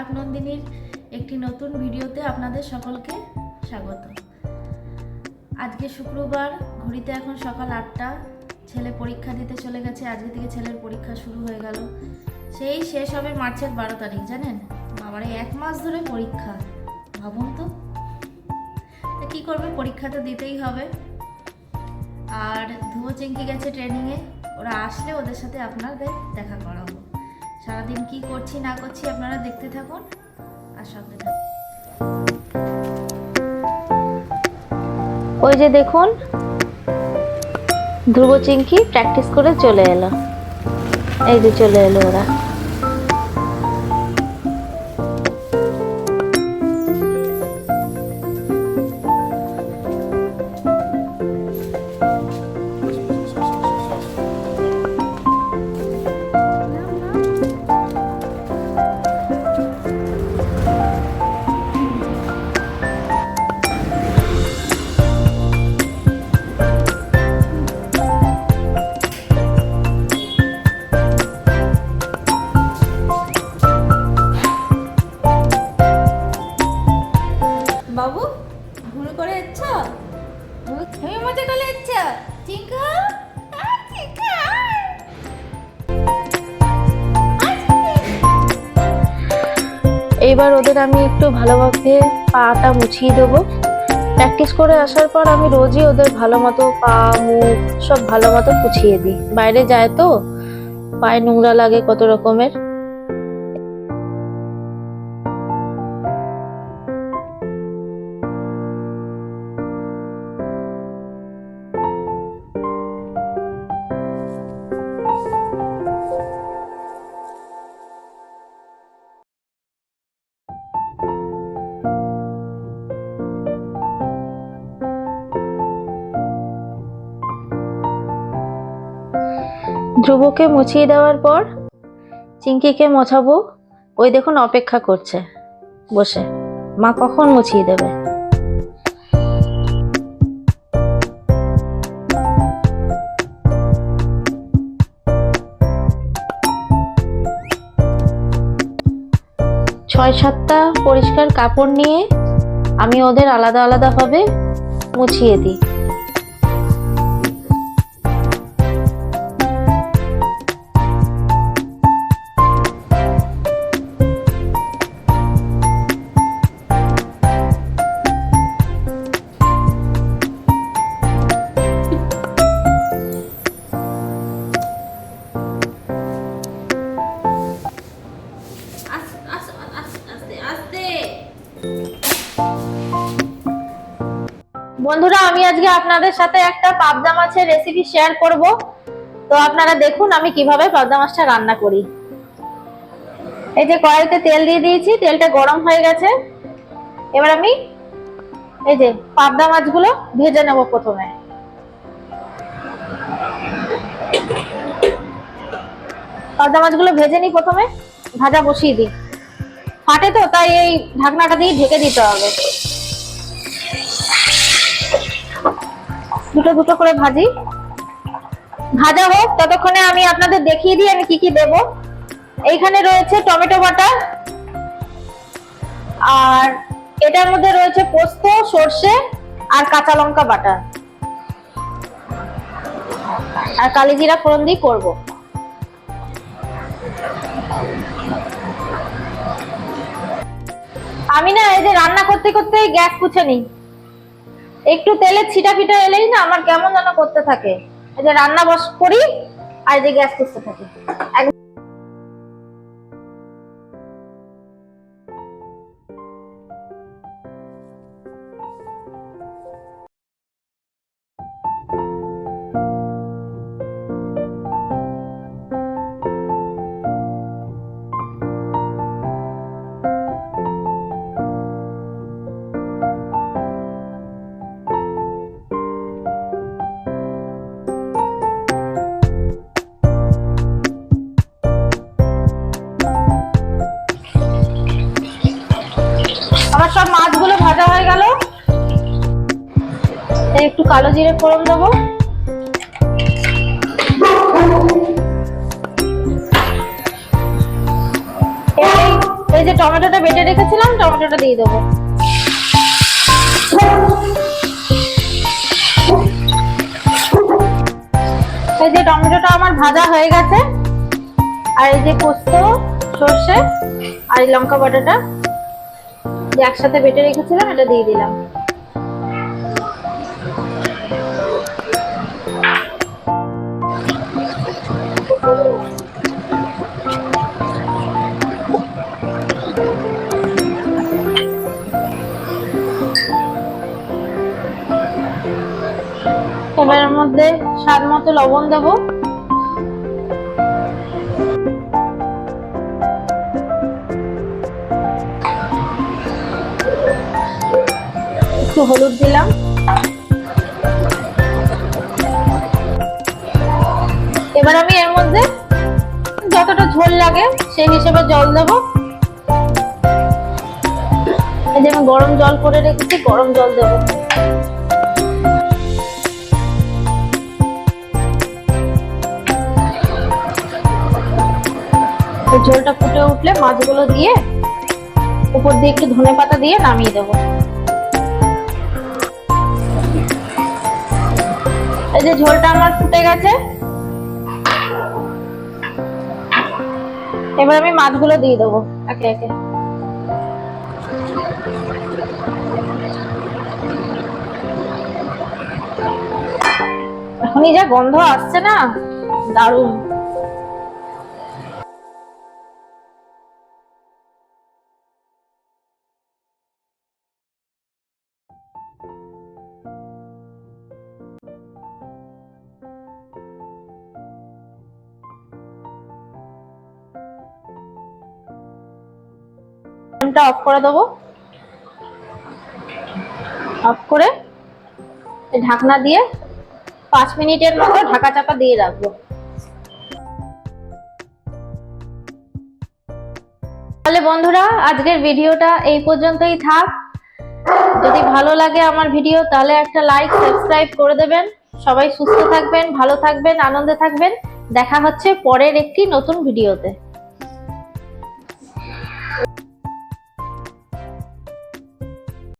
আলাপ নন্দিনীর একটি নতুন ভিডিওতে আপনাদের সকলকে স্বাগত। আজকে শুক্রবার, ঘড়িতে এখন সকাল আটটা, ছেলে পরীক্ষা দিতে চলে গেছে, আজকে থেকে ছেলের পরীক্ষা শুরু হয়ে গেল। সেই শেষ হবে মার্চের বারো তারিখ, জানেন? বাবারে, এক মাস ধরে পরীক্ষা, ভাবুন তো। কী করবে? পরীক্ষা তো দিতেই হবে। আর ধুয়ো চিঙ্কি গেছে ট্রেনিংয়ে ওরা আসলে ওদের সাথে আপনাদের দেখা করাবো। সারাদিন কি করছি, না করছি আপনারা দেখতে থাকুন আর সঙ্গে ওই যে দেখুন, ধ্রুব চিংকি প্র্যাকটিস করে চলে এলো। এই যে চলে এলো ওরা। তুমি মজা করে এচ্ছ চিঙ্কা? এইবার ওদের আমি একটু ভালোভাবে পাটা মুছিয়ে দেবো। প্র্যাকটিস করে আসার পর আমি রোজই ওদের ভালো মতো পা, মুখ সব ভালো মতো পুছিয়ে দিই। বাইরে যায় তো, পায়ে নোংরা লাগে কত রকমের। ধ্রুবকে মুছিয়ে দেওয়ার পর চিঙ্কিকে মোছাবো। ওই দেখুন অপেক্ষা করছে। বসে। মা কখন মুছিয়ে দেবে? ছয় সাতটা পরিষ্কার কাপড় নিয়ে আমি ওদের আলাদা আলাদাভাবে মুছিয়ে দিই। বন্ধুরা, আমি আজকে আপনাদের সাথে একটা পাবদা মাছের রেসিপি শেয়ার করব। তো আপনারা দেখুন আমি কীভাবে পাবদা মাছটা রান্না করি। এই যে কড়াইতে তেল দিয়ে দিয়েছি, তেলটা গরম হয়ে গেছে। এবার আমি এই যে পাবদা মাছগুলো ভেজে নেব প্রথমে। পাবদা মাছগুলো ভেজে নিই প্রথমে, ভাজা বসিয়ে দিই। ফাটে তো, তাই এই ঢাকনাটা দিয়ে ঢেকে দিতে হবে। দুটো দুটো করে ভাজি। ভাজা হোক, ততক্ষণে আমি আপনাদের দেখিয়ে দিই আমি কি কি দেব। এইখানে রয়েছে টমেটো বাটা। আর এটার মধ্যে রয়েছে পোস্ত, সর্ষে আর কাঁচা লঙ্কা বাটা। আর কালিজিরা ফোড়ন দিয়ে করব। আমি না এই যে রান্না করতে করতে গ্যাস পুছে নিই। একটু তেলের ছিটা ফিটা এলেই না আমার কেমন যেন করতে থাকে। এই যে রান্না বস করি, আর যে গ্যাস করতে থাকি। সব মাছগুলো ভাজা হয়ে গেল। একটু কালো জিরে ফোড়ন দেবো। এই যে টমেটোটা বেটে রেখেছিলাম, টমেটোটা দিয়ে দেবো। এই যে টমেটোটা আমার ভাজা হয়ে গেছে, আর এই যে পোস্ত, সর্ষে, আর লঙ্কা বাটাটা। যে একসাথে বেটে রেখেছিলাম এটা দিয়ে দিলাম। এবার মধ্যে স্বাদ মতো লবণ দেবো। একটু হলুদ দিলাম। এবার আমি এর মধ্যে যতটা ঝোল লাগে সেই হিসেবে জল দেবো। আমি গরম জল করে রেখেছি, গরম জল দেবো। ঝোলটা ফুটে উঠলে মাছগুলো দিয়ে উপর দিয়ে একটু ধনে পাতা দিয়ে নামিয়ে দেবো। এই যে ঝোলটা আমার ফুটে গেছে। এবার আমি মাছগুলো দিয়ে দেবো। একে একে। এখনই যা গন্ধ আসছে না? দারুণ। ফ্লেমটা অফ করে দেবো। অফ করে ঢাকনা দিয়ে পাঁচ মিনিটের মতো ঢাকা চাপা দিয়ে রাখব। তাহলে বন্ধুরা, আজকের ভিডিওটা এই পর্যন্তই থাক। যদি ভালো লাগে আমার ভিডিও, তাহলে একটা লাইক সাবস্ক্রাইব করে দেবেন। সবাই সুস্থ থাকবেন, ভালো থাকবেন, আনন্দে থাকবেন। দেখা হচ্ছে পরের একটি নতুন ভিডিওতে।